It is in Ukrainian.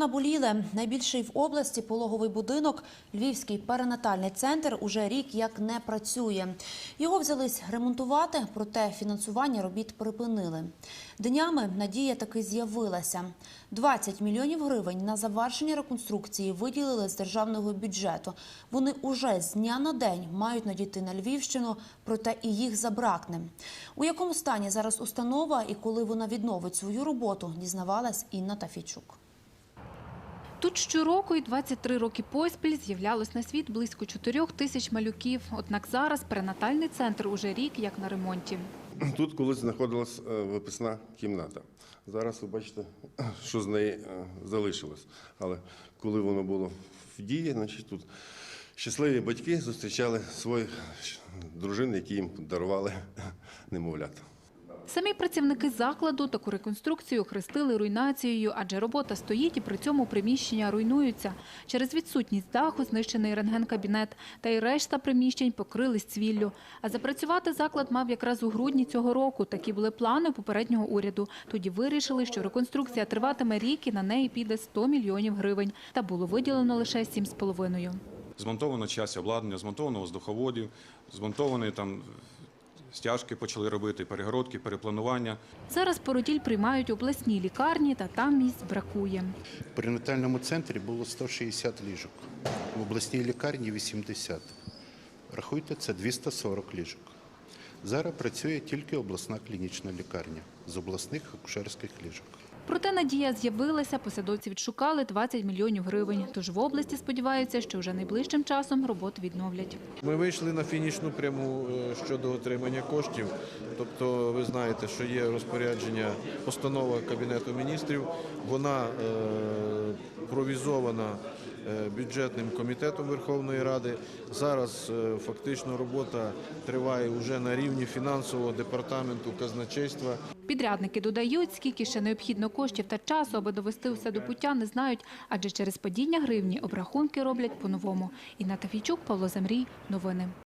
Наболіле найбільший в області пологовий будинок, Львівський перинатальний центр, уже рік як не працює. Його взялись ремонтувати, проте фінансування робіт припинили. Днями надія таки з'явилася. 20 мільйонів гривень на завершення реконструкції виділили з державного бюджету. Вони уже з дня на день мають надійти на Львівщину, проте і їх забракне. У якому стані зараз установа і коли вона відновить свою роботу, дізнавалась Інна Тафійчук. Тут щороку і 23 роки поспіль з'являлось на світ близько 4 тисяч малюків. Однак зараз перинатальний центр уже рік як на ремонті. Тут колись знаходилась е, виписна кімната. Зараз ви бачите, що з неї е, залишилось. Але коли воно було в дії, значить тут щасливі батьки зустрічали своїх дружин, які їм дарували немовлят. Самі працівники закладу таку реконструкцію хрестили руйнацією, адже робота стоїть і при цьому приміщення руйнуються. Через відсутність даху знищений рентген-кабінет, та й решта приміщень покрились цвіллю. А запрацювати заклад мав якраз у грудні цього року. Такі були плани попереднього уряду. Тоді вирішили, що реконструкція триватиме рік і на неї піде 100 мільйонів гривень. Та було виділено лише 7,5. Змонтовано часть обладнання, змонтовано воздуховодів, змонтовані там стяжки почали робити, перегородки, перепланування. Зараз породіль приймають обласні лікарні, та там місць бракує. В перинатальному центрі було 160 ліжок, в обласній лікарні 80. Рахуйте, це 240 ліжок. Зараз працює тільки обласна клінічна лікарня з обласних акушерських ліжок. Проте надія з'явилася, посадовці відшукали 20 мільйонів гривень. Тож в області сподіваються, що вже найближчим часом роботу відновлять. Ми вийшли на фінішну пряму е, щодо отримання коштів. Тобто, ви знаєте, що є розпорядження, постанова Кабінету міністрів. Вона е, провізована е, бюджетним комітетом Верховної Ради. Зараз фактично робота триває вже на рівні фінансового департаменту казначейства. Підрядники додають, скільки ще необхідно коштів та часу, аби довести все до пуття, не знають, адже через падіння гривні обрахунки роблять по-новому. Інна Тафійчук, Павло Замрій. Новини.